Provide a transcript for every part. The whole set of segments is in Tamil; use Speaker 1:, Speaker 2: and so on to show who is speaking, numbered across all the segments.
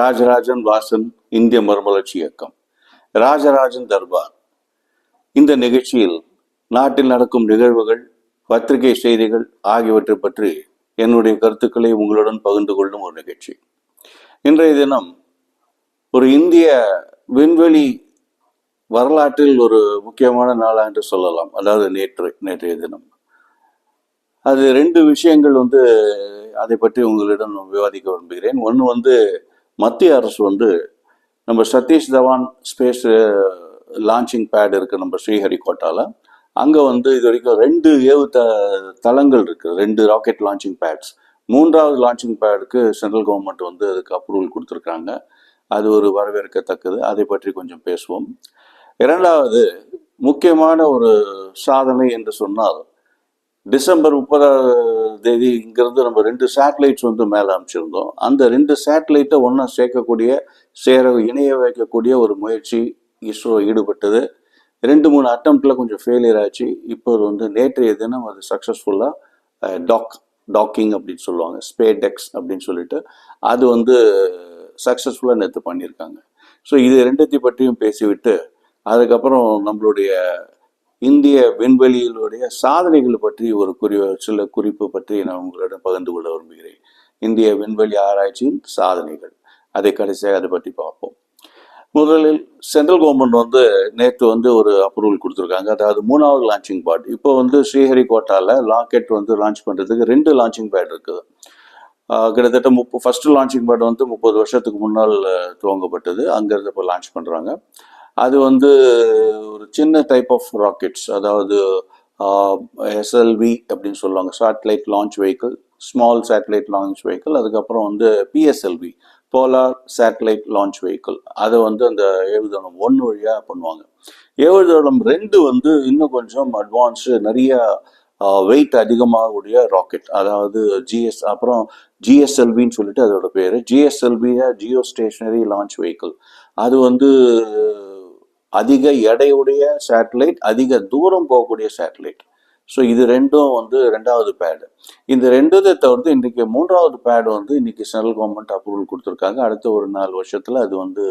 Speaker 1: ராஜராஜன் வாசன் இந்திய மறுமலர்ச்சி இயக்கம். ராஜராஜன் தர்பார். இந்த நிகழ்ச்சியில் நாட்டில் நடக்கும் நிகழ்வுகள் பத்திரிகை செய்திகள் ஆகியவற்றை பற்றி என்னுடைய கருத்துக்களை உங்களுடன் பகிர்ந்து கொள்ளும் ஒரு நிகழ்ச்சி. இன்றைய தினம் ஒரு இந்திய விண்வெளி வரலாற்றில் ஒரு முக்கியமான நாளா என்று சொல்லலாம். அதாவது நேற்று நேற்றைய தினம். அது ரெண்டு விஷயங்கள் வந்து அதை பற்றி உங்களிடம் விவாதிக்க விரும்புகிறேன். ஒன்று வந்து மத்திய அரசு வந்து நம்ம Satish Dhawan space launching pad இருக்கு நம்ம ஸ்ரீஹரிகோட்டாவில் அங்கே வந்து இது வரைக்கும் ரெண்டு ஏவு த தளங்கள் இருக்கு. ரெண்டு ராக்கெட் லான்ச்சிங் பேட்ஸ். மூன்றாவது லான்ச்சிங் பேடுக்கு சென்ட்ரல் கவர்மெண்ட் வந்து அதுக்கு அப்ரூவல் கொடுத்துருக்காங்க. அது ஒரு வரவேற்கத்தக்கது. அதை பற்றி கொஞ்சம் பேசுவோம். இரண்டாவது முக்கியமான ஒரு சாதனை என்று சொன்னால் டிசம்பர் முப்பதாவது தேதி நம்ம ரெண்டு சேட்டலைட்ஸ் வந்து மேலே அமைச்சிருந்தோம் அந்த ரெண்டு சேட்டலைட்டை ஒன்றா சேர்க்கக்கூடிய சேர இணைய வைக்கக்கூடிய ஒரு முயற்சி இஸ்ரோ ஈடுபட்டது. ரெண்டு மூணு அட்டம்ப்டில் கொஞ்சம் ஃபெயிலியர் ஆச்சு. இப்போ வந்து நேற்றைய தினம் அது சக்ஸஸ்ஃபுல்லாக டாக் டாக்கிங் அப்படின்னு சொல்லுவாங்க. ஸ்பேடெக்ஸ் அப்படின்னு சொல்லிட்டு அது வந்து சக்ஸஸ்ஃபுல்லாக நேற்று பண்ணியிருக்காங்க ஸோ இது ரெண்டுத்தையும் பற்றியும் பேசிவிட்டு அதுக்கப்புறம் நம்மளுடைய இந்திய விண்வெளியிலுடைய சாதனைகள் பற்றி ஒரு குறி சில குறிப்பு பற்றி நான் உங்களிடம் பகிர்ந்து கொள்ள விரும்புகிறேன். இந்திய விண்வெளி ஆராய்ச்சியின் சாதனைகள். அதை கடைசியாக அதை பற்றி பார்ப்போம். முதலில் சென்ட்ரல் கவர்மெண்ட் வந்து நேற்று வந்து ஒரு அப்ரூவல் கொடுத்துருக்காங்க. அதாவது மூணாவது லான்ச்சிங் பேட். இப்போ வந்து ஸ்ரீஹரிகோட்டாவில் லாக்கெட் வந்து லான்ச் பண்ணுறதுக்கு ரெண்டு லான்ச்சிங் பேட் இருக்குது கிட்டத்தட்ட முப்ப ஃபஸ்ட்டு லான்ச்சிங் பேட் வந்து முப்பது வருஷத்துக்கு முன்னால் துவங்கப்பட்டது. அங்கேருந்து இப்போ லான்ச் பண்ணுறாங்க அது வந்து ஒரு சின்ன டைப் ஆஃப் ராக்கெட்ஸ் அதாவது எஸ்எல்வி அப்படின்னு சொல்லுவாங்க. Satellite launch vehicle small satellite launch vehicle அதுக்கப்புறம் வந்து PSLV polar satellite launch vehicle அதை வந்து அந்த ஏவுதளம் ஒன்று வழியாக பண்ணுவாங்க. ஏவுதளம் ரெண்டு வந்து இன்னும் கொஞ்சம் அட்வான்ஸு நிறைய வெயிட் அதிகமாகக்கூடிய ராக்கெட் அதாவது ஜிஎஸ் அப்புறம் ஜிஎஸ்எல்வின்னு சொல்லிட்டு அதோட பேர். ஜிஎஸ்எல்வியா ஜியோ ஸ்டேஷனரி லான்ச் வெஹிக்கிள் அது வந்து அதிக எடையுடைய சேட்டலைட் அதிக தூரம் போகக்கூடிய சேட்டலைட் ஸோ இது ரெண்டும் வந்து ரெண்டாவது பேடு இந்த ரெண்டுதை தவிர்த்து இன்றைக்கி மூன்றாவது பேடு வந்து இன்றைக்கி சென்ட்ரல் கவர்மெண்ட் அப்ரூவல் கொடுத்துருக்காங்க. அடுத்த ஒரு நாலு வருஷத்தில் அது வந்து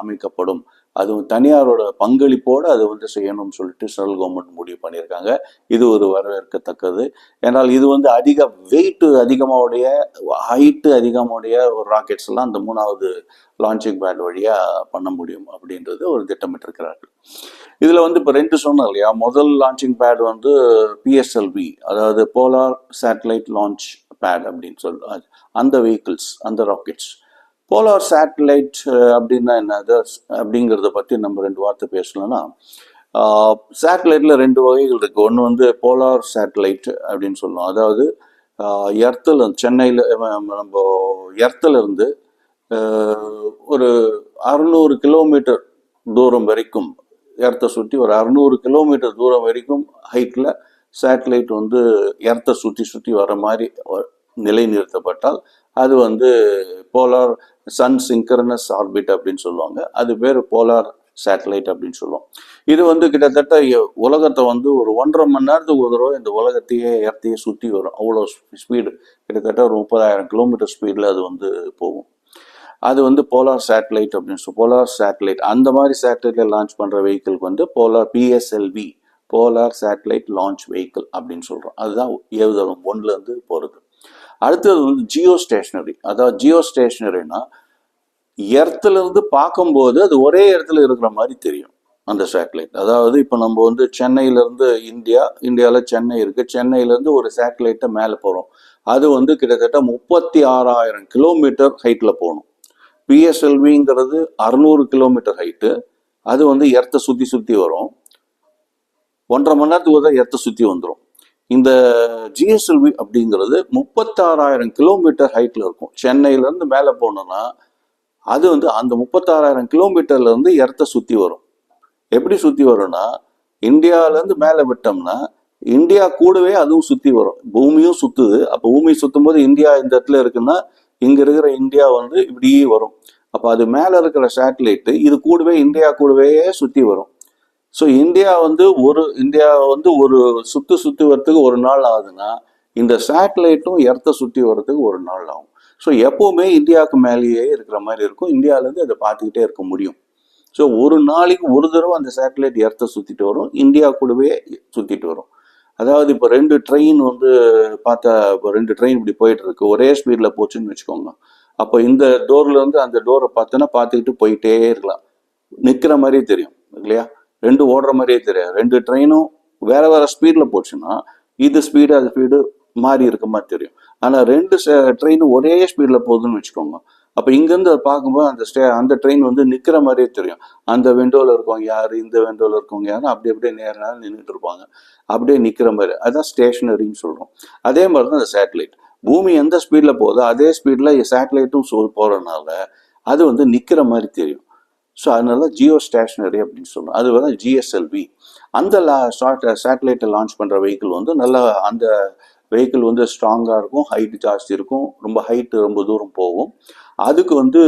Speaker 1: அமைக்கப்படும். அதுவும் தனியாரோட பங்களிப்போடு அது வந்து செய்யணும்னு சொல்லிட்டு சென்ட்ரல் கவர்மெண்ட் முடிவு பண்ணியிருக்காங்க. இது ஒரு வரவேற்கத்தக்கது. ஏன்னால் இது வந்து அதிக வெயிட்டு அதிகமாவுடைய ஹைட்டு அதிகமாவுடைய ஒரு ராக்கெட்ஸ் எல்லாம் அந்த மூணாவது லான்ச்சிங் பேட் வழியாக பண்ண முடியும் அப்படின்றது ஒரு திட்டமிட்டிருக்கிறார்கள். இதில் வந்து இப்போ ரெண்டு சொன்னோம் இல்லையா? முதல் லான்ச்சிங் பேட் வந்து பிஎஸ்எல்வி அதாவது போலார் சேட்டலைட் லான்ச் பேட் அப்படின்னு சொல்ல அந்த வெஹிக்கிள்ஸ் அந்த ராக்கெட்ஸ் போலார் சேட்டலைட் uh, அப்படின்னா என்னது அப்படிங்கிறத பற்றி நம்ம ரெண்டு வார்த்தை பேசலன்னா சேட்டலைட்டில் uh, ரெண்டு வகைகள் இருக்குது ஒன்று வந்து போலார் சேட்டலைட் அப்படின்னு சொல்லுவோம். அதாவது uh, எர்த்தில் சென்னையில் நம்ம எர்த்தில் இருந்து ஒரு அறுநூறு கிலோமீட்டர் தூரம் வரைக்கும் எர்த்தை சுற்றி ஒரு அறுநூறு கிலோமீட்டர் தூரம் வரைக்கும் ஹைட்டில் சேட்டலைட் வந்து எர்த்தை சுற்றி சுற்றி வர மாதிரி நிலைநிறுத்தப்பட்டால் அது வந்து போலார் சன் சிங்கரனஸ் ஆர்பிட் அப்படின்னு சொல்லுவாங்க. அது பேர் போலார் சேட்டலைட் அப்படின்னு சொல்லுவோம். இது வந்து கிட்டத்தட்ட உலகத்தை வந்து ஒரு ஒன்றரை மணி நேரத்துக்கு ஒரு தடவை இந்த உலகத்தையே இடத்தையே சுற்றி வரும். அவ்வளோ ஸ்பீடு கிட்டத்தட்ட ஒரு முப்பதாயிரம் கிலோமீட்டர் ஸ்பீடில் அது வந்து போகும். அது வந்து போலார் சேட்டலைட் அப்படின்னு சொல்லி போலார் சேட்டலைட். அந்த மாதிரி சேட்டலைட்டை லான்ச் பண்ணுற வெஹிக்கிள்க்கு வந்து polar PSLV polar satellite launch vehicle அப்படின்னு சொல்கிறோம் அதுதான் ஏவுதளம் ஒன்றுலேருந்து போகிறது அடுத்தது வந்து ஜியோ ஸ்டேஷ்னரி அதாவது ஜியோ ஸ்டேஷ்னரினா இடத்துலேருந்து பார்க்கும்போது அது ஒரே இடத்துல இருக்கிற மாதிரி தெரியும் அந்த சேட்டலைட் அதாவது இப்போ நம்ம வந்து சென்னையிலேருந்து இந்தியா இந்தியாவில் சென்னை இருக்குது சென்னையிலேருந்து ஒரு சேட்டலைட்டை மேலே போகிறோம் அது வந்து கிட்டத்தட்ட முப்பத்தி ஆறாயிரம் கிலோமீட்டர் ஹைட்டில் போகணும் பிஎஸ்எல்விங்கிறது அறுநூறு கிலோமீட்டர் ஹைட்டு அது வந்து எர்த்தை சுற்றி சுற்றி வரும். ஒன்றரை மணி நேரத்துக்கு தான் எர்த்தை சுற்றி வந்துடும் இந்த ஜிஎஸ்எல்வி அப்படிங்கிறது முப்பத்தாறாயிரம் கிலோமீட்டர் ஹைட்டில் இருக்கும். சென்னையிலேருந்து மேலே போனோன்னா அது வந்து அந்த முப்பத்தாறாயிரம் கிலோமீட்டர்லேருந்து இடத்த சுற்றி வரும். எப்படி சுற்றி வரும்னா இந்தியாவிலேருந்து மேலே விட்டோம்னா இந்தியா கூடவே அதுவும் சுற்றி வரும். பூமியும் சுற்றுது அப்போ பூமி சுற்றும் போது இந்தியா இந்த இடத்துல இருக்குன்னா இங்கே இருக்கிற இந்தியா வந்து இப்படியே வரும். அப்போ அது மேலே இருக்கிற சேட்டலைட்டு இது கூடவே இந்தியா கூடவே சுற்றி வரும். ஸோ இந்தியா வந்து ஒரு இந்தியா வந்து ஒரு சுற்று சுற்றி வரத்துக்கு ஒரு நாள் ஆகுதுன்னா இந்த சேட்டலைட்டும் எர்த்தை சுற்றி வர்றதுக்கு ஒரு நாள் ஆகும். ஸோ எப்போவுமே இந்தியாவுக்கு மேலேயே இருக்கிற மாதிரி இருக்கும். இந்தியாவிலேருந்து அதை பார்த்துக்கிட்டே இருக்க முடியும். ஸோ ஒரு நாளைக்கு ஒரு தடவை அந்த சேட்டலைட் எர்த்தை சுற்றிட்டு வரும். இந்தியா கூடவே சுற்றிட்டு வரும். அதாவது இப்போ ரெண்டு ட்ரெயின் வந்து பார்த்தா இப்போ ரெண்டு ட்ரெயின் இப்படி போயிட்டு இருக்கு. ஒரே ஸ்பீடில் போச்சுன்னு வச்சுக்கோங்க. அப்போ இந்த டோர்லேருந்து அந்த டோரை பார்த்தோன்னா பார்த்துக்கிட்டு போயிட்டே இருக்கலாம். நிற்கிற மாதிரியே தெரியும். இல்லையா? ரெண்டு ஓடுற மாதிரியே தெரியாது. ரெண்டு ட்ரெயினும் வேற வேற ஸ்பீடில் போச்சுன்னா இது ஸ்பீடு அது ஸ்பீடு மாறி இருக்க மாதிரி தெரியும். ஆனால் ரெண்டு ட்ரெயினும் ஒரே ஸ்பீடில் போகுதுன்னு வச்சுக்கோங்க. அப்போ இங்கேருந்து அதை பார்க்கும்போது அந்த ஸ்டே அந்த ட்ரெயின் வந்து நிற்கிற மாதிரியே தெரியும். அந்த விண்டோவில் இருக்கவங்க யார் இந்த விண்டோவில் இருக்கவங்க யாரும் அப்படி அப்படியே நேர நேரம் நின்றுட்டு இருப்பாங்க. அப்படியே நிற்கிற மாதிரி. அதுதான் ஸ்டேஷனரின்னு சொல்கிறோம் அதே மாதிரி தான் அந்த சேட்டலைட் பூமி எந்த ஸ்பீடில் போகுதோ அதே ஸ்பீடில் சேட்டலைட்டும் சொல் அது வந்து நிற்கிற மாதிரி தெரியும். ஸோ அதனால ஜியோ ஸ்டேஷனரி அப்படின்னு சொல்லுவோம் அது வந்து ஜிஎஸ்எல்வி அந்த லா சேட்டலைட்டை லான்ச் பண்ணுற வெஹிக்கிள் வந்து நல்லா அந்த வெஹிக்கிள் வந்து ஸ்ட்ராங்காக இருக்கும் ஹைட் ஜாஸ்தி இருக்கும் ரொம்ப ஹைட்டு ரொம்ப தூரம் போகும். அதுக்கு வந்து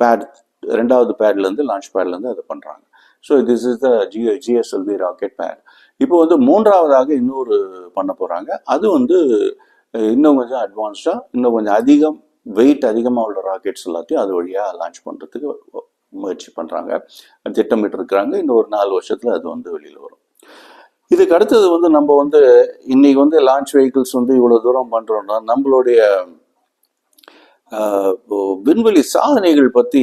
Speaker 1: பேட் ரெண்டாவது பேட்லேருந்து லான்ச் பேட்லேருந்து அதை பண்ணுறாங்க so this is the geo GSLV rocket pad இப்போ வந்து மூன்றாவதாக இன்னொரு பண்ண போகிறாங்க அது வந்து இன்னும் கொஞ்சம் அட்வான்ஸ்டாக இன்னும் கொஞ்சம் அதிகம் வெயிட் அதிகமாக உள்ள ராக்கெட்ஸ் எல்லாத்தையும் அது வழியாக லான்ச் பண்ணுறதுக்கு முயற்சி பண்ணுறாங்க திட்டமிட்டு இருக்கிறாங்க இன்னும் ஒரு நாலு வருஷத்தில் அது வந்து வெளியில் வரும். இதுக்கு அடுத்தது வந்து நம்ம வந்து இன்னைக்கு வந்து லான்ச் வெஹிக்கிள்ஸ் வந்து இவ்வளோ தூரம் பண்ணுறோம்னா நம்மளுடைய விண்வெளி சாதனைகள் பற்றி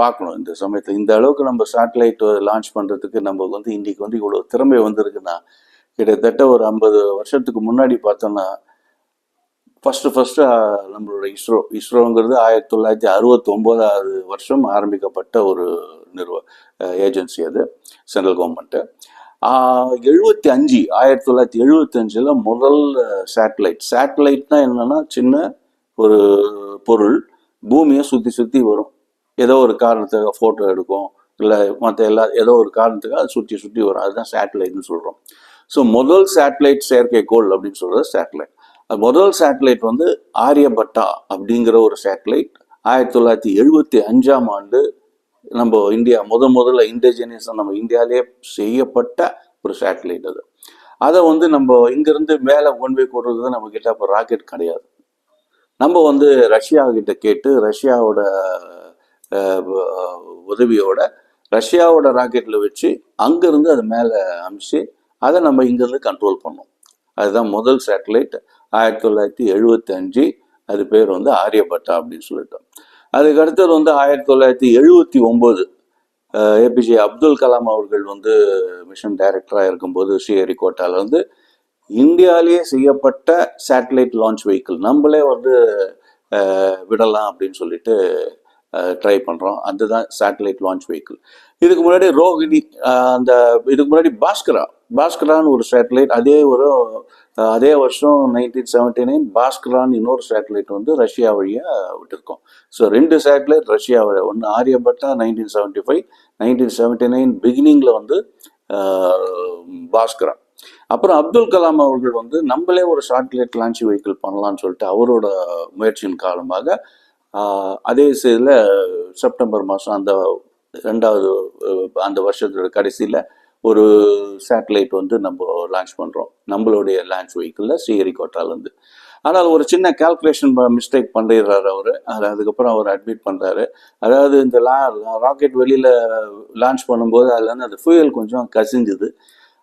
Speaker 1: பார்க்கணும். இந்த சமயத்தில் இந்த அளவுக்கு நம்ம சேட்டலைட் லான்ச் பண்ணுறதுக்கு நம்ம வந்து இன்னைக்கு வந்து இவ்வளோ திறமை வந்திருக்குன்னா கிட்டத்தட்ட ஒரு ஐம்பது வருஷத்துக்கு முன்னாடி பார்த்தோன்னா ஃபஸ்ட்டு ஃபஸ்ட்டு நம்மளோட இஸ்ரோ இஸ்ரோங்கிறது ஆயிரத்தி தொள்ளாயிரத்தி அறுபத்தொம்போதாவது வருஷம் ஆரம்பிக்கப்பட்ட ஒரு நிறுவ ஏஜென்சி அது சென்ட்ரல் கவர்மெண்ட்டு எழுபத்தி அஞ்சு ஆயிரத்தி தொள்ளாயிரத்தி எழுபத்தஞ்சில் முதல் சேட்டலைட் சேட்டலைட்னா என்னென்னா சின்ன ஒரு பொருள் பூமியை சுற்றி சுற்றி வரும். ஏதோ ஒரு காரணத்துக்காக ஃபோட்டோ எடுக்கும் இல்லை மற்ற எல்லா ஏதோ ஒரு காரணத்துக்காக அது சுற்றி சுற்றி வரும். அதுதான் சேட்டலைட்னு சொல்கிறோம் ஸோ முதல் சேட்டலைட் செயற்கைக்கோள் அப்படின்னு சொல்கிறது சேட்டலைட் முதல் சேட்டலைட் வந்து ஆரியபட்டா அப்படிங்கிற ஒரு சேட்டலைட் ஆயிரத்தி தொள்ளாயிரத்தி எழுபத்தி அஞ்சாம் ஆண்டு நம்ம இந்தியா முத முதல்ல இண்டிஜினியஸாக நம்ம இந்தியாவிலே செய்யப்பட்ட ஒரு சேட்டலைட் அது. அதை வந்து நம்ம இங்கேருந்து மேலே ஒன் வே கொடுறது நம்ம கிட்ட அப்போ ராக்கெட் கிடையாது. நம்ம வந்து ரஷ்யா கிட்ட கேட்டு ரஷ்யாவோட உதவியோட ரஷ்யாவோட ராக்கெட்டில் வச்சு அங்கேருந்து அது மேலே அமிச்சு அதை நம்ம இங்கேருந்து கண்ட்ரோல் பண்ணோம். அதுதான் முதல் சேட்டலைட் ஆயிரத்தி தொள்ளாயிரத்தி எழுபத்தி அஞ்சு அது பேர் வந்து ஆரியபட்டா அப்படின்னு சொல்லிட்டோம். அதுக்கு அடுத்தது வந்து ஆயிரத்தி தொள்ளாயிரத்தி எழுபத்தி ஒம்பது ஏபிஜே அப்துல் கலாம் அவர்கள் வந்து மிஷன் டைரக்டராக இருக்கும்போது ஸ்ரீஹரிகோட்டாவிலேருந்து வந்து இந்தியாவிலேயே செய்யப்பட்ட சேட்டலைட் லான்ச் வெஹிக்கிள் நம்மளே வந்து விடலாம் அப்படின்னு சொல்லிட்டு ட்ரை பண்ணுறோம் அதுதான் சேட்டலைட் லான்ச் வெஹிக்கிள். இதுக்கு முன்னாடி ரோஹிணி அந்த இதுக்கு முன்னாடி பாஸ்கரா பாஸ்கரான் ஒரு சேட்டலைட் அதே ஒரு அதே வருஷம் நைன்டீன் செவன்டி நைன் பாஸ்கரான் இன்னொரு சேட்டலைட் வந்து ரஷ்யா வழியாக விட்டுருக்கோம். ஸோ ரெண்டு சேட்டலைட் ரஷ்யா வழி ஒன்று Aryabhata nineteen seventy five nineteen seventy nine பிகினிங்கில் வந்து பாஸ்கரான். அப்புறம் அப்துல் கலாம் அவர்கள் வந்து நம்மளே ஒரு சாட்டிலைட் லான்ச் வெஹிக்கிள் பண்ணலாம்னு சொல்லிட்டு அவரோட முயற்சியின் காரணமாக அதே இதில் செப்டம்பர் மாதம் அந்த ரெண்டாவது அந்த வருஷத்தோட கடைசியில் ஒரு சேட்டலைட் வந்து நம்ம லான்ச் பண்ணுறோம் நம்மளுடைய லான்ச் வெஹிக்கிளில் ஸ்ரீஹரிகோட்டாலேருந்து ஆனால் ஒரு சின்ன கால்குலேஷன் மிஸ்டேக் பண்ணிடுறாரு அவர். அதுக்கப்புறம் அவர் அட்மிட் பண்ணுறாரு அதாவது இந்த லா ராக்கெட் வெளியில் லான்ச் பண்ணும்போது அதில் வந்து அந்த ஃபியூயல் கொஞ்சம் கசிஞ்சுது.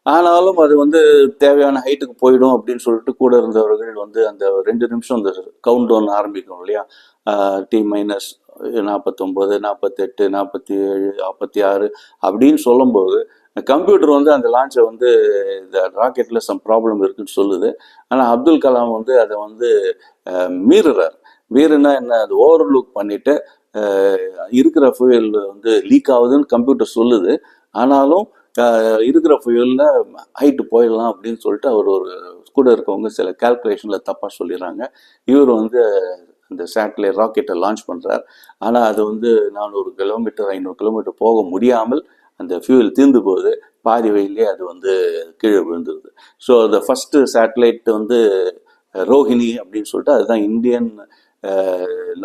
Speaker 1: ஆனாலும் அது வந்து தேவையான ஹைட்டுக்கு போயிடும் அப்படின்னு சொல்லிட்டு கூட இருந்தவர்கள் வந்து அந்த ரெண்டு நிமிஷம் அந்த கவுண்ட் டவுன் ஆரம்பிக்கும் இல்லையா? டி மைனஸ் நாற்பத்தொம்போது நாற்பத்தெட்டு நாற்பத்தி ஏழு நாற்பத்தி ஆறு அப்படின்னு சொல்லும்போது கம்ப்யூட்டர் வந்து அந்த லான்ச்சை வந்து இந்த ராக்கெட்டில் சம் ப்ராப்ளம் இருக்குன்னு சொல்லுது. ஆனால் அப்துல் கலாம் வந்து அதை வந்து மீறுறார். மீறுனா என்ன? அது ஓவர்லுக் பண்ணிட்டு இருக்கிற ஃபுயல் வந்து லீக் ஆகுதுன்னு கம்ப்யூட்டர் சொல்லுது. ஆனாலும் இருக்கிற ஃபுயலில் ஹைட்டு போயிடலாம் அப்படின்னு சொல்லிட்டு அவர் ஒரு கூட இருக்கவங்க சில கால்குலேஷனில் தப்பாக சொல்லிடுறாங்க. இவர் வந்து அந்த சேட்டலைட் ராக்கெட்டை லான்ச் பண்ணுறார் ஆனால் அது வந்து நானூறு கிலோமீட்டர் ஐநூறு கிலோமீட்டர் போக முடியாமல் அந்த ஃபியூல் தீர்ந்து போகுது பாதி வழியிலே அது வந்து கீழே விழுந்துருது. ஸோ அந்த ஃபஸ்ட்டு சேட்டலைட் வந்து ரோஹிணி அப்படின்னு சொல்லிட்டு அதுதான் இந்தியன்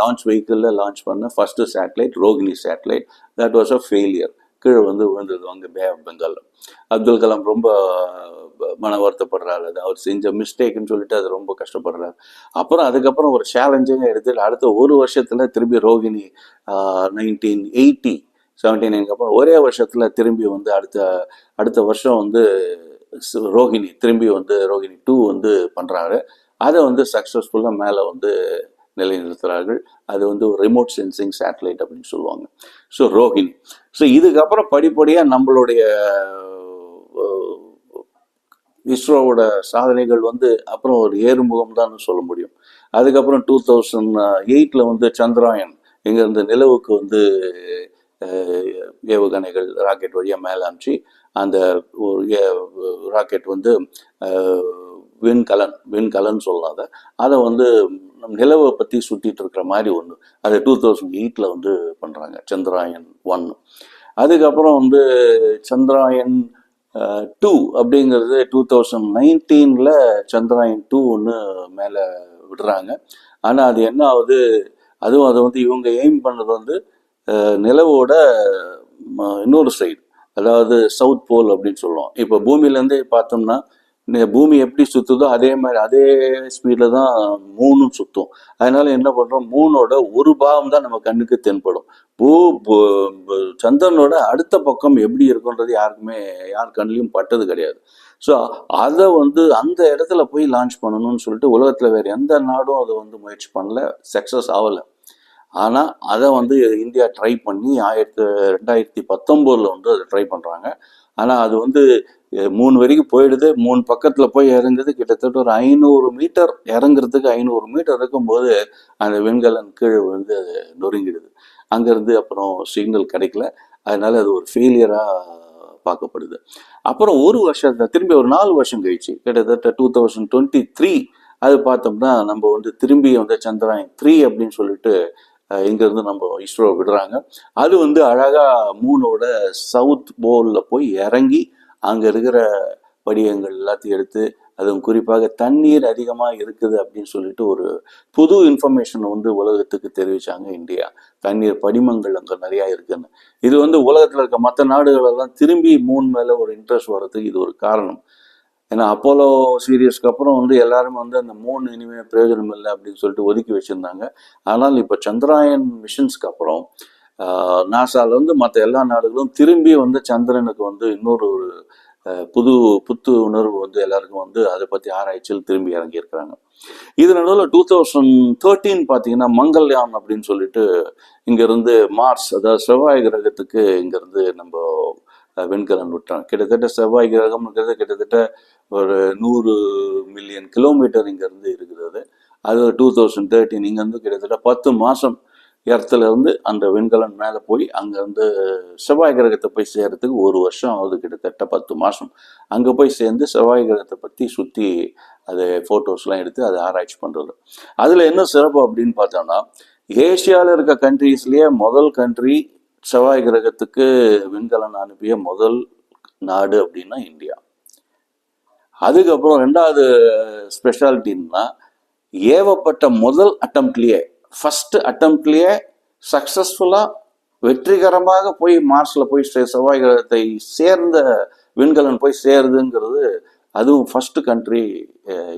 Speaker 1: லான்ச் வெஹிக்கிளில் லான்ச் பண்ண first satellite Rohini satellite that was a failure கீழே வந்து விழுந்தது அங்கே பே ஆஃப் பெங்கால் அப்துல் கலாம் ரொம்ப மன வருத்தப்படுறாரு. அது அவர் செஞ்ச மிஸ்டேக்குன்னு சொல்லிட்டு அது ரொம்ப கஷ்டப்படுறாரு. அப்புறம் அதுக்கப்புறம் ஒரு சேலஞ்சிங்காக எடுத்துட்டு அடுத்த ஒரு வருஷத்தில் திரும்பி ரோகிணி நைன்டீன் எயிட்டி செவன்டி நைனுக்கு அப்புறம் ஒரே வருஷத்தில் திரும்பி வந்து அடுத்த அடுத்த வருஷம் வந்து ரோஹிணி ரோகிணி திரும்பி வந்து ரோகிணி டூ வந்து பண்ணுறாரு அதை வந்து சக்ஸஸ்ஃபுல்லாக மேலே வந்து நிலைநிறுத்துகிறார்கள் அது வந்து ஒரு ரிமோட் சென்சிங் சேட்டலைட் அப்படின்னு சொல்லுவாங்க. ஸோ ரோஹிணி. ஸோ இதுக்கப்புறம் படிப்படியாக நம்மளுடைய இஸ்ரோவோட சாதனைகள் வந்து அப்புறம் ஒரு ஏறுமுகம் தான் சொல்ல முடியும். அதுக்கப்புறம் டூ தௌசண்ட் எயிட்டில் வந்து சந்திராயன் இங்கேருந்து நிலவுக்கு வந்து ஏவுகணைகள் ராக்கெட் வழியாக மேலே அனுப்பிச்சு அந்த ஒரு ராக்கெட் வந்து விண்கலன் விண்கலன் சொல்லாத அதை வந்து நம் நிலவை பற்றி சுற்றிட்டு இருக்கிற மாதிரி ஒன்று அது டூ தௌசண்ட் எயிட்டில் வந்து பண்ணுறாங்க சந்திராயன் ஒன் அதுக்கப்புறம் வந்து சந்திராயன் டூ அப்படிங்கிறது டூ தௌசண்ட் நைன்டீனில் சந்திராயன் டூ ஒன்று மேலே விடுறாங்க. ஆனால் அது என்ன ஆகுது? அதுவும் அதை வந்து இவங்க எய்ம் பண்ணது வந்து நிலவோட ம, இன்னொரு சைடு அதாவது சவுத் போல் அப்படின்னு சொல்லுவோம். இப்போ பூமியிலேருந்தே பார்த்தோம்னா பூமி எப்படி சுற்றுதோ அதே மாதிரி அதே ஸ்பீடில் தான் மூணும் சுற்றும் அதனால என்ன பண்ணுறோம் மூணோட ஒரு பாகம் தான் நம்ம கண்ணுக்கு தென்படும். பூ பூ- சந்திரனோட அடுத்த பக்கம் எப்படி இருக்குன்றது யாருக்குமே யார் கண்ணிலையும் பட்டது கிடையாது. ஸோ அதை வந்து அந்த இடத்துல போய் லான்ச் பண்ணணும்னு சொல்லிட்டு உலகத்தில் வேறு எந்த நாடும் அதை வந்து முயற்சி பண்ணல சக்ஸஸ் ஆகலை. ஆனால் அதை வந்து இந்தியா ட்ரை பண்ணி ஆயிரத்து ரெண்டாயிரத்தி பத்தொம்போதில் வந்து அதை ட்ரை பண்ணுறாங்க ஆனால் அது வந்து மூணு வரைக்கும் போயிடுது. மூணு பக்கத்தில் போய் இறங்குது. கிட்டத்தட்ட ஒரு ஐநூறு மீட்டர் இறங்குறதுக்கு ஐநூறு மீட்டர் இருக்கும்போது அந்த வெண்கலன் கீழே வந்து அது நொறுங்கிடுது. அங்கேருந்து அப்புறம் சிக்னல் கிடைக்கல. அதனால அது ஒரு ஃபெயிலியராக பார்க்கப்படுது. அப்புறம் ஒரு வருஷத்தை திரும்பி ஒரு நாலு வருஷம் கழிச்சு கிட்டத்தட்ட டூ தௌசண்ட் டுவெண்ட்டி த்ரீ அது பார்த்தோம்னா நம்ம வந்து திரும்பி வந்து சந்திராயன் த்ரீ அப்படின்னு சொல்லிட்டு இங்கேருந்து நம்ம இஸ்ரோ விடுறாங்க. அது வந்து அழகாக மூனோட சவுத் போலில் போய் இறங்கி அங்கே இருக்கிற படியங்கள் எல்லாத்தையும் எடுத்து அதுவும் குறிப்பாக தண்ணீர் அதிகமாக இருக்குது அப்படின்னு சொல்லிட்டு ஒரு புது இன்ஃபர்மேஷன் வந்து உலகத்துக்கு தெரிவித்தாங்க இந்தியா. தண்ணீர் படிமங்கள் அங்கே நிறையா இருக்குன்னு. இது வந்து உலகத்தில் இருக்க மற்ற நாடுகளெல்லாம் திரும்பி மூன் மேலே ஒரு இன்ட்ரெஸ்ட் வர்றதுக்கு இது ஒரு காரணம். ஏன்னா அப்போலோ சீரியஸ்க்கு அப்புறம் வந்து எல்லாரும் வந்து அந்த மூணு இனிமே பிரயோஜனம் இல்லை அப்படின்னு சொல்லிட்டு ஒதுக்கி வச்சுருந்தாங்க. ஆனால் இப்போ சந்திராயன் மிஷன்ஸ்க்கு அப்புறம் நாசால வந்து மற்ற எல்லா நாடுகளும் திரும்பி வந்து சந்திரனுக்கு வந்து இன்னொரு ஒரு புது புத்து உணர்வு வந்து எல்லாருக்கும் வந்து அதை பற்றி ஆராய்ச்சியில் திரும்பி இறங்கியிருக்கிறாங்க. இது நடுவில் டூ தௌசண்ட் தேர்ட்டீன் பார்த்தீங்கன்னா மங்கள்யான் அப்படின்னு சொல்லிட்டு இங்கேருந்து மார்ஸ் அதாவது செவ்வாய் கிரகத்துக்கு இங்கேருந்து நம்ம வெண்கலன் விட்டான் கிட்டத்தட்ட செவ்வாய் கிரகம்ங்கிறது கிட்டத்தட்ட ஒரு நூறு மில்லியன் கிலோமீட்டர் இங்கேருந்து இருக்கிறது. அது டூ தௌசண்ட் தேர்ட்டின் இங்கேருந்து கிட்டத்தட்ட பத்து மாதம் இடத்துல இருந்து அந்த விண்கலன் மேலே போய் அங்கேருந்து செவ்வாய் கிரகத்தை போய் சேர்கிறதுக்கு ஒரு வருஷம் ஆகுது கிட்டத்தட்ட பத்து மாதம் அங்கே போய் சேர்ந்து செவ்வாய் கிரகத்தை பற்றி சுற்றி அது ஃபோட்டோஸ்லாம் எடுத்து அதை ஆராய்ச்சி பண்ணுறது அதில் என்ன சிறப்பு அப்படின்னு பார்த்தோம்னா ஏசியாவில் இருக்க கண்ட்ரீஸ்லேயே முதல் கண்ட்ரி செவ்வாய் கிரகத்துக்கு விண்கலன் அனுப்பிய முதல் நாடு அப்படின்னா இந்தியா. அதுக்கப்புறம் ரெண்டாவது ஸ்பெஷாலிட்டின்னா ஏவப்பட்ட முதல் அட்டம்ப்ட்லேயே ஃபர்ஸ்ட் அட்டம்ப்ட்லேயே சக்ஸஸ்ஃபுல்லாக வெற்றிகரமாக போய் மார்ஸில் போய் செவ்வாய் கிரகத்தை சேர்ந்த விண்கலன் போய் சேருதுங்கிறது அதுவும் ஃபஸ்ட்டு கண்ட்ரி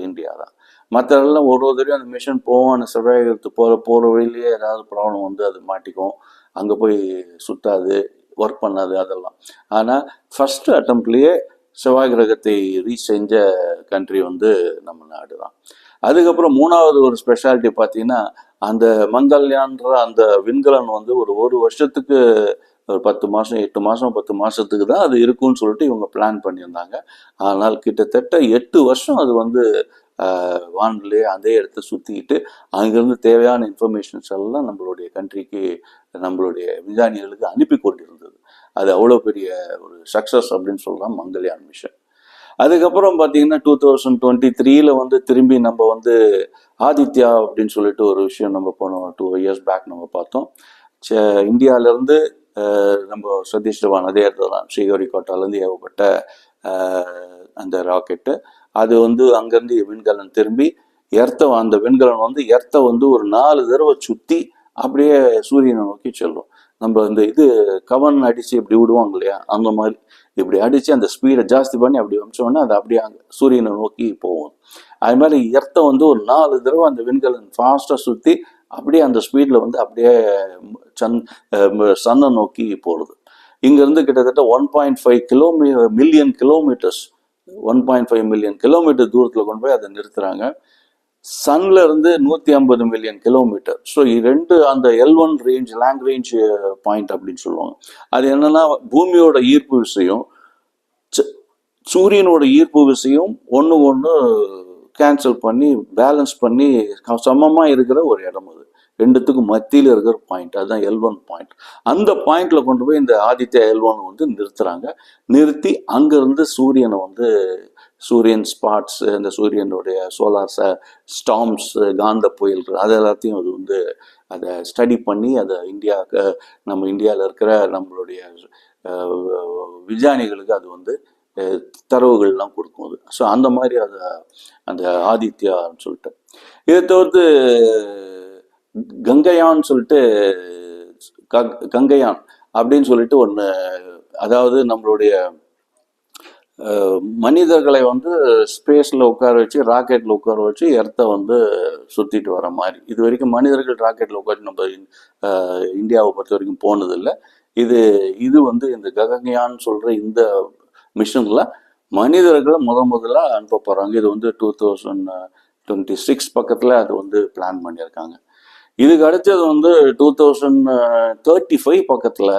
Speaker 1: இந்தியா தான். மற்றெல்லாம் ஒரு ஒரு தடவையும் அந்த மிஷன் போவோம் அந்த செவ்வாய் கிரகத்துக்கு போகிற போகிற வழியிலேயே ஏதாவது ப்ராப்ளம் வந்து அது மாட்டிக்கும். அங்கே போய் சுத்தாது ஒர்க் பண்ணாது அதெல்லாம். ஆனால் ஃபஸ்ட்டு அட்டம்ப்ட்லேயே செவ்வாய் கிரகத்தை ரீச் செஞ்ச கண்ட்ரி வந்து நம்ம நாடு தான் அதுக்கப்புறம் மூணாவது ஒரு ஸ்பெஷாலிட்டி பார்த்தீங்கன்னா அந்த மங்கல்யான்ற அந்த விண்கலன் வந்து ஒரு ஒரு வருஷத்துக்கு ஒரு பத்து மாதம் எட்டு மாதம் பத்து மாதத்துக்கு தான் அது இருக்கும்னு சொல்லிட்டு இவங்க பிளான் பண்ணியிருந்தாங்க. ஆனால் கிட்டத்தட்ட எட்டு வருஷம் அது வந்து வானிலே அதே இடத்த சுற்றிக்கிட்டு அங்கேருந்து தேவையான இன்ஃபர்மேஷன்ஸ் எல்லாம் நம்மளுடைய கண்ட்ரிக்கு நம்மளுடைய விஞ்ஞானிகளுக்கு அனுப்பி கொண்டிருந்தது. அது அவ்வளோ பெரிய ஒரு சக்ஸஸ் அப்படின்னு சொல்லலாம் மங்கள்யான் மிஷன் அதுக்கப்புறம் பார்த்தீங்கன்னா டூ தௌசண்ட் டுவெண்ட்டி த்ரீல வந்து திரும்பி நம்ம வந்து ஆதித்யா அப்படின்னு சொல்லிட்டு ஒரு விஷயம் நம்ம போனோம் டூ இயர்ஸ் பேக் நம்ம பார்த்தோம். ச- இந்தியாவிலேருந்து நம்ம சதீஷ் தவான் அதே இடத்துல தான் ஸ்ரீஹரிகோட்டாலேருந்து ஏவப்பட்ட அந்த ராக்கெட்டு அது வந்து அங்கேருந்து விண்கலன் திரும்பி எர்த்தை அந்த விண்கலன் வந்து எர்த்தை வந்து ஒரு நாலு தடவை சுற்றி அப்படியே சூரியனை நோக்கி செல்லும். நம்ம இந்த இது கவன் அடித்து இப்படி விடுவாங்க இல்லையா? அந்த மாதிரி. இப்படி அடித்து அந்த ஸ்பீடை ஜாஸ்தி பண்ணி அப்படி அமிச்சோன்னா அது அப்படியே அங்கே சூரியனை நோக்கி போகும். அது மாதிரி எர்த்தை வந்து ஒரு நாலு தடவை அந்த விண்கலன் ஃபாஸ்ட்டாக சுற்றி அப்படியே அந்த ஸ்பீடில் வந்து அப்படியே சன் சன்னை நோக்கி போடுது இங்கேருந்து கிட்டத்தட்ட one point five கிலோமீ million kilometres one point five million kilometre தூரத்தில் கொண்டு போய் அதை நிறுத்துகிறாங்க சன்ல இருந்து நூற்றி ஐம்பது மில்லியன் கிலோமீட்டர் ஸோ ரெண்டு அந்த L one range long range point அப்படின்னு சொல்லுவாங்க. அது என்னன்னா பூமியோட ஈர்ப்பு விசையும் ச- சூரியனோட ஈர்ப்பு விசையும் ஒன்று ஒன்று கேன்சல் பண்ணி பேலன்ஸ் பண்ணி சமமாக இருக்கிற ஒரு இடம் அது. ரெண்டுத்துக்கும் மத்தியில் இருக்கிற பாயிண்ட் அதுதான் எல் ஒன் பாயிண்ட் அந்த பாயிண்ட்ல கொண்டு போய் இந்த ஆதித்யா எல் ஒன் வந்து நிறுத்துறாங்க. நிறுத்தி அங்கிருந்து சூரியனை வந்து சூரியன் ஸ்பாட்ஸ் அந்த சூரியனுடைய சோலார் ஸ்டாம்ஸ் காந்த புயல்கள் அது எல்லாத்தையும் அது வந்து அதை ஸ்டடி பண்ணி அதை இந்தியாவுக்கு நம்ம இந்தியாவில் இருக்கிற நம்மளுடைய விஞ்ஞானிகளுக்கு அது வந்து தரவுகள்லாம் கொடுக்கும் அது. ஸோ அந்த மாதிரி அதை அந்த ஆதித்யான்னு சொல்லிட்டு. இதை தவிர்த்து கங்கையான்னு சொல்லிட்டு க- கங்கையான் அப்படின்னு சொல்லிட்டு ஒன்று அதாவது நம்மளுடைய மனிதர்களை வந்து ஸ்பேஸில் உட்கார வச்சு ராக்கெட்டில் உட்கார வச்சு எர்த்தை வந்து சுற்றிட்டு வர மாதிரி. இது வரைக்கும் மனிதர்கள் ராக்கெட்டில் உட்காந்து நம்ம இந்தியாவை பொறுத்த வரைக்கும் போனதில்லை. இது இது வந்து இந்த ககன்யான்னு சொல்கிற இந்த மிஷனில் மனிதர்களை முத முதல்ல அனுப்ப போகிறாங்க இது வந்து டூ தௌசண்ட் டுவெண்ட்டி சிக்ஸ் பக்கத்தில் அது வந்து பிளான் பண்ணியிருக்காங்க. இதுக்கு அடுத்தது வந்து டூ தௌசண்ட் தேர்ட்டி ஃபைவ் பக்கத்தில்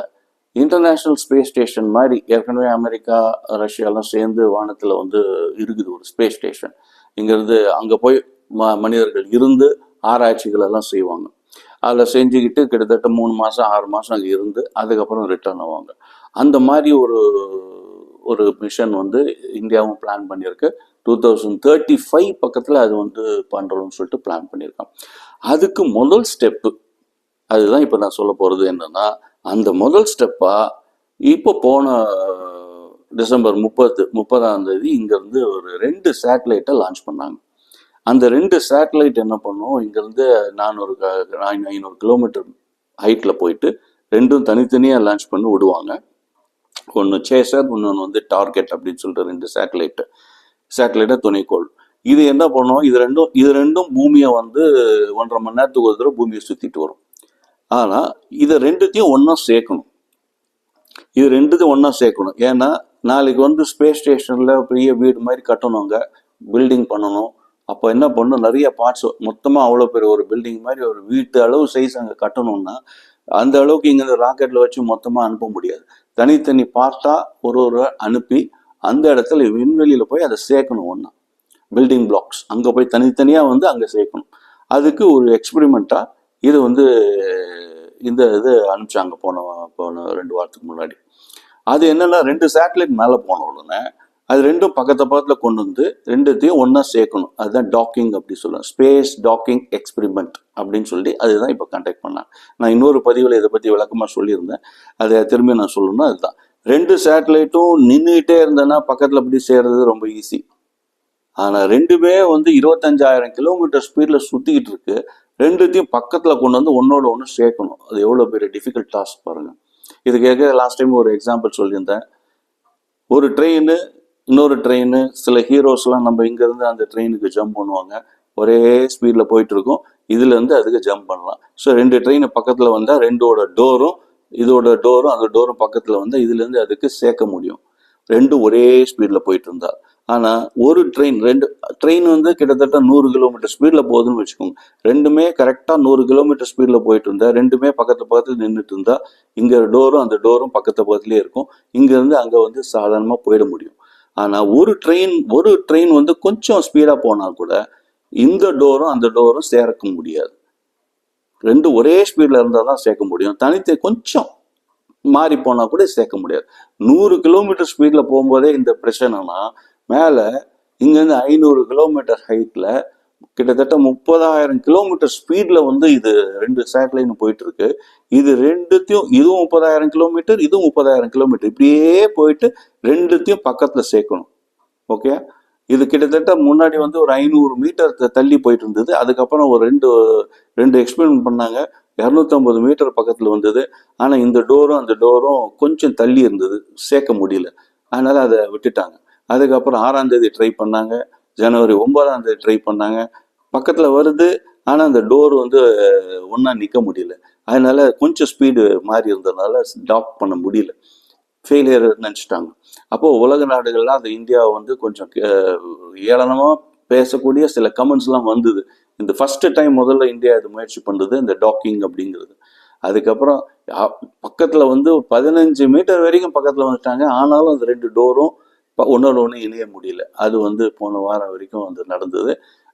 Speaker 1: இன்டர்நேஷ்னல் ஸ்பேஸ் ஸ்டேஷன் மாதிரி ஏற்கனவே அமெரிக்கா ரஷ்யாலாம் சேர்ந்து வானத்தில் வந்து இருக்குது ஒரு ஸ்பேஸ் ஸ்டேஷன் இங்கேருந்து அங்கே போய் ம மனிதர்கள் இருந்து ஆராய்ச்சிகள் எல்லாம் செய்வாங்க. அதில் செஞ்சுக்கிட்டு கிட்டத்தட்ட மூணு மாதம் ஆறு மாதம் அங்கே இருந்து அதுக்கப்புறம் ரிட்டர்ன் ஆவாங்க. அந்த மாதிரி ஒரு ஒரு மிஷன் வந்து இந்தியாவும் பிளான் பண்ணியிருக்கு. டூ தௌசண்ட் தேர்ட்டி ஃபைவ் பக்கத்தில் அது வந்து பண்ணுறோம்னு சொல்லிட்டு பிளான் பண்ணியிருக்கான் அதுக்கு முதல் ஸ்டெப்பு அதுதான் இப்போ நான் சொல்ல போகிறது என்னன்னா அந்த முதல் ஸ்டெப்பாக இப்போ போன டிசம்பர் முப்பத்து முப்பதாம் தேதி இங்கேருந்து ஒரு ரெண்டு சேட்டலைட்டை லான்ச் பண்ணாங்க. அந்த ரெண்டு சேட்டலைட் என்ன பண்ணோம்? இங்கேருந்து நானூறு க- ஐநூ- ஐநூறு கிலோமீட்டர் ஹைட்டில் போயிட்டு ரெண்டும் தனித்தனியாக லான்ச் பண்ணி விடுவாங்க. ஒன்று சேசர் இன்னொன்று வந்து டார்கெட் அப்படின்னு சொல்லிட்டு ரெண்டு சேட்டலைட்டு சேட்டலைட்டாக துணைக்கோள். இது என்ன பண்ணும்? இது ரெண்டும் இது ரெண்டும் பூமியை வந்து ஒன்றரை மணி நேரத்துக்கு ஒரு தடவை பூமியை சுற்றிட்டு வரும். ஆனால் இதை ரெண்டுத்தையும் ஒன்றா சேர்க்கணும். இது ரெண்டுத்தையும் ஒன்றா சேர்க்கணும். ஏன்னா நாளைக்கு வந்து ஸ்பேஸ் ஸ்டேஷனில் பெரிய வீடு மாதிரி கட்டணுங்க பில்டிங் பண்ணணும். அப்போ என்ன பண்ணணும் நிறைய பார்ட்ஸ் மொத்தமாக அவ்வளோ பெரிய ஒரு பில்டிங் மாதிரி ஒரு வீட்டு அளவு சைஸ் அங்கே கட்டணும்னா அந்த அளவுக்கு இங்கே ராக்கெட்டில் வச்சு மொத்தமாக அனுப்ப முடியாது. தனித்தனி பார்ட்டாக ஒரு ஒரு அனுப்பி அந்த இடத்துல விண்வெளியில் போய் அதை சேர்க்கணும் ஒன்றா பில்டிங் பிளாக்ஸ் அங்கே போய் தனித்தனியாக வந்து அங்கே சேர்க்கணும். அதுக்கு ஒரு எக்ஸ்பெரிமெண்ட்டாக இது வந்து இந்த இது அனுப்பிச்சாங்க போன போன ரெண்டு வாரத்துக்கு முன்னாடி. அது என்னென்னா ரெண்டு சேட்டலைட் மேலே போன உடனே அது ரெண்டும் பக்கத்து பக்கத்தில் கொண்டு வந்து ரெண்டுத்தையும் ஒன்றா சேர்க்கணும். அதுதான் டாக்கிங் அப்படி சொல்லுவேன் ஸ்பேஸ் டாக்கிங் எக்ஸ்பெரிமெண்ட் அப்படின்னு சொல்லி அதுதான் இப்போ கண்டக்ட் பண்ணேன் நான் இன்னொரு பதிவில் இதை பற்றி விளக்கமாக சொல்லியிருந்தேன். அதை திரும்பி நான் சொல்லணும்னா அதுதான். ரெண்டு சேட்டலைட்டும் நின்றுகிட்டே இருந்தேன்னா பக்கத்தில் அப்படி சேர்றது ரொம்ப ஈஸி ஆனால் ரெண்டுமே வந்து இருபத்தஞ்சாயிரம் கிலோமீட்டர் ஸ்பீடில் சுற்றிக்கிட்டு இருக்கு. ரெண்டுத்தையும் பக்கத்தில் கொண்டு வந்து ஒன்றோட ஒன்று சேர்க்கணும். அது எவ்வளோ பெரிய டிஃபிகல்ட் டாஸ்க் பாருங்கள் இது கேட்க லாஸ்ட் டைம் ஒரு எக்ஸாம்பிள் சொல்லியிருந்தேன். ஒரு ட்ரெயின் இன்னொரு ட்ரெயின் சில ஹீரோஸ்லாம் நம்ம இங்கேருந்து அந்த ட்ரெயினுக்கு ஜம்ப் பண்ணுவாங்க. ஒரே ஸ்பீடில் போயிட்டுருக்கோம் இதுலேருந்து அதுக்கு ஜம்ப் பண்ணலாம். ஸோ ரெண்டு ட்ரெயின் பக்கத்தில் வந்தால் ரெண்டோட டோரும் இதோட டோரும் அந்த டோரும் பக்கத்தில் வந்தால் இதுலேருந்து அதுக்கு சேர்க்க முடியும். ரெண்டும் ஒரே ஸ்பீடில் போயிட்டு இருந்தால் ஆனால் ஒரு ட்ரெயின் ரெண்டு ட்ரெயின் வந்து கிட்டத்தட்ட நூறு கிலோமீட்டர் ஸ்பீடில் போகுதுன்னு வச்சுக்கோங்க. ரெண்டுமே கரெக்டாக நூறு கிலோமீட்டர் ஸ்பீடில் போயிட்டு இருந்தால் ரெண்டுமே பக்கத்து பக்கத்தில் நின்றுட்டு இருந்தால் இங்கே டோரும் அந்த டோரும் பக்கத்து பக்கத்துலேயே இருக்கும். இங்கேருந்து அங்கே வந்து சாதாரணமாக போயிட முடியும். ஆனால் ஒரு ட்ரெயின் ஒரு ட்ரெயின் வந்து கொஞ்சம் ஸ்பீடாக போனால் கூட இந்த டோரும் அந்த டோரும் சேர்க்க முடியாது. ரெண்டு ஒரே ஸ்பீடில் இருந்தால் தான் சேர்க்க முடியும். தனித்து கொஞ்சம் மாறி போனால் கூட சேர்க்க முடியாது. நூறு கிலோமீட்டர் ஸ்பீடில் போகும்போதே இந்த பிரச்சனைனா மேலே இங்கேருந்து ஐநூறு கிலோமீட்டர் ஹைட்டில் கிட்டத்தட்ட முப்பதாயிரம் கிலோமீட்டர் ஸ்பீடில் வந்து இது ரெண்டு சேட்டலைன் போயிட்டு இருக்கு இது ரெண்டுத்தையும் இதுவும் முப்பதாயிரம் கிலோமீட்டர் இதுவும் முப்பதாயிரம் கிலோமீட்டர் இப்படியே போயிட்டு ரெண்டுத்தையும் பக்கத்தில் சேர்க்கணும். ஓகே இது கிட்டத்தட்ட முன்னாடி வந்து ஒரு ஐநூறு மீட்டர் தள்ளி போயிட்டு இருந்தது அதுக்கப்புறம் ஒரு ரெண்டு ரெண்டு எக்ஸ்பெரிமெண்ட் பண்ணாங்க. இரநூத்தம்பது மீட்டர் பக்கத்தில் வந்தது. ஆனால் இந்த டோரும் அந்த டோரும் கொஞ்சம் தள்ளி இருந்தது. சேர்க்க முடியல. அதனால அதை விட்டுட்டாங்க. அதுக்கப்புறம் ஆறாம் தேதி ட்ரை பண்ணாங்க. ஜனவரி ஒன்பதாம் தேதி ட்ரை பண்ணாங்க. பக்கத்தில் வருது. ஆனால் அந்த டோர் வந்து ஒன்றா நிற்க முடியல. அதனால கொஞ்சம் ஸ்பீடு மாறி இருந்ததுனால ஸ்டாப் பண்ண முடியல. ஃபெயிலியர் நினச்சிட்டாங்க. அப்போது உலக நாடுகள்லாம் அந்த இந்தியாவை வந்து கொஞ்சம் ஏளனமாக பேசக்கூடிய சில கமெண்ட்ஸ்லாம் வந்தது. இந்த ஃபஸ்ட்டு டைம் முதல்ல இந்தியா இது முயற்சி பண்ணுறது இந்த டாக்கிங் அப்படிங்கிறது. அதுக்கப்புறம் பக்கத்தில் வந்து பதினஞ்சு மீட்டர் வரைக்கும் பக்கத்தில் வந்துட்டாங்க. ஆனாலும் அந்த ரெண்டு டோரும் ஒன்னோட ஒன்று இணைய முடியல. அது வந்து போன வாரம் வரைக்கும் வந்து நடந்தது.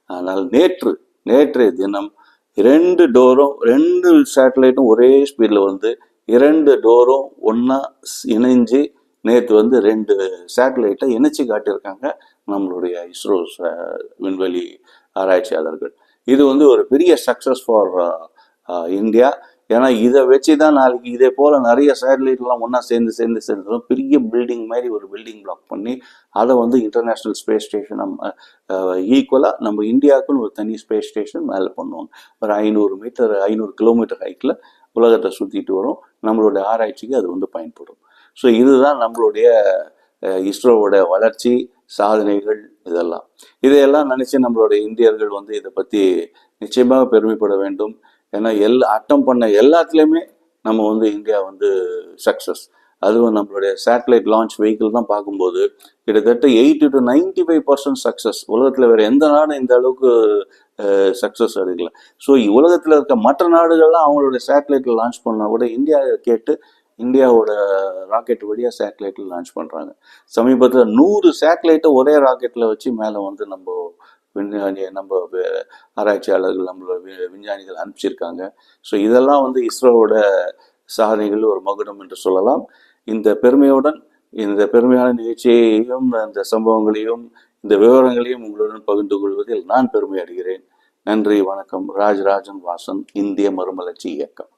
Speaker 1: ஆனால் நேற்று நேற்றைய தினம் ரெண்டு டோரும் ரெண்டு சேட்டலைட்டும் ஒரே ஸ்பீடில் வந்து இரண்டு டோரும் ஒன்றா இணைஞ்சு நேற்று வந்து ரெண்டு சேட்டலைட்டை இணைச்சி காட்டியிருக்காங்க நம்மளுடைய இஸ்ரோ விண்வெளி ஆராய்ச்சியாளர்கள். இது வந்து ஒரு பெரிய சக்ஸஸ் ஃபார் இந்தியா. ஏன்னா இதை வச்சு தான் நாளைக்கு இதே போல் நிறைய சேட்டலைட்லாம் ஒன்றா சேர்ந்து சேர்ந்து சேர்ந்து பெரிய பில்டிங் மாதிரி ஒரு பில்டிங் பிளாக் பண்ணி அதை வந்து இன்டர்நேஷ்னல் ஸ்பேஸ் ஸ்டேஷன் நம்ம ஈக்குவலாக நம்ம இந்தியாவுக்குன்னு ஒரு தனி ஸ்பேஸ் ஸ்டேஷன் மேலே பண்ணுவோம் ஒரு ஐநூறு மீட்டர் ஐநூறு கிலோமீட்டர் ஹைட்டில் உலகத்தை சுற்றிட்டு வரும். நம்மளுடைய ஆராய்ச்சிக்கு அது வந்து பயன்படும். ஸோ இதுதான் நம்மளுடைய இஸ்ரோவோட வளர்ச்சி சாதனைகள் இதெல்லாம். இதையெல்லாம் நினச்சி நம்மளுடைய இந்தியர்கள் வந்து இதை பற்றி நிச்சயமாக பெருமைப்பட வேண்டும். ஏன்னா எல்லா அட்டம் பண்ண எல்லாத்துலேயுமே நம்ம வந்து இந்தியா வந்து சக்ஸஸ் அதுவும் நம்மளுடைய சேட்டலைட் லான்ச் வெஹிக்கிள் தான் பார்க்கும்போது கிட்டத்தட்ட eighty to ninety five percent success உலகத்தில் வேறு எந்த நாடும் இந்த அளவுக்கு சக்ஸஸ் எடுக்கல. ஸோ உலகத்தில் இருக்க மற்ற நாடுகள்லாம் அவங்களுடைய சேட்டலைட்டில் லான்ச் பண்ணால் கூட இந்தியா கேட்டு இந்தியாவோட ராக்கெட் வழியாக சேட்டலைட்டில் லான்ச் பண்ணுறாங்க சமீபத்தில் நூறு சேட்டலைட்டை ஒரே ராக்கெட்டில் வச்சு மேலே வந்து நம்ம விஞ்ஞானி நம்ம ஆராய்ச்சியாளர்கள் நம்மளோட விஞ்ஞானிகள் அனுப்பிச்சிருக்காங்க. ஸோ இதெல்லாம் வந்து இஸ்ரோவோட சாதனைகள் ஒரு மகுடம் என்று சொல்லலாம். இந்த பெருமையுடன் இந்த பெருமையான நிகழ்ச்சியையும் இந்த சம்பவங்களையும் இந்த விவரங்களையும் உங்களுடன் பகிர்ந்து கொள்வதில் நான் பெருமை அடைகிறேன். நன்றி வணக்கம். ராஜராஜன் வாசன் இந்திய மறுமலர்ச்சி இயக்கம்.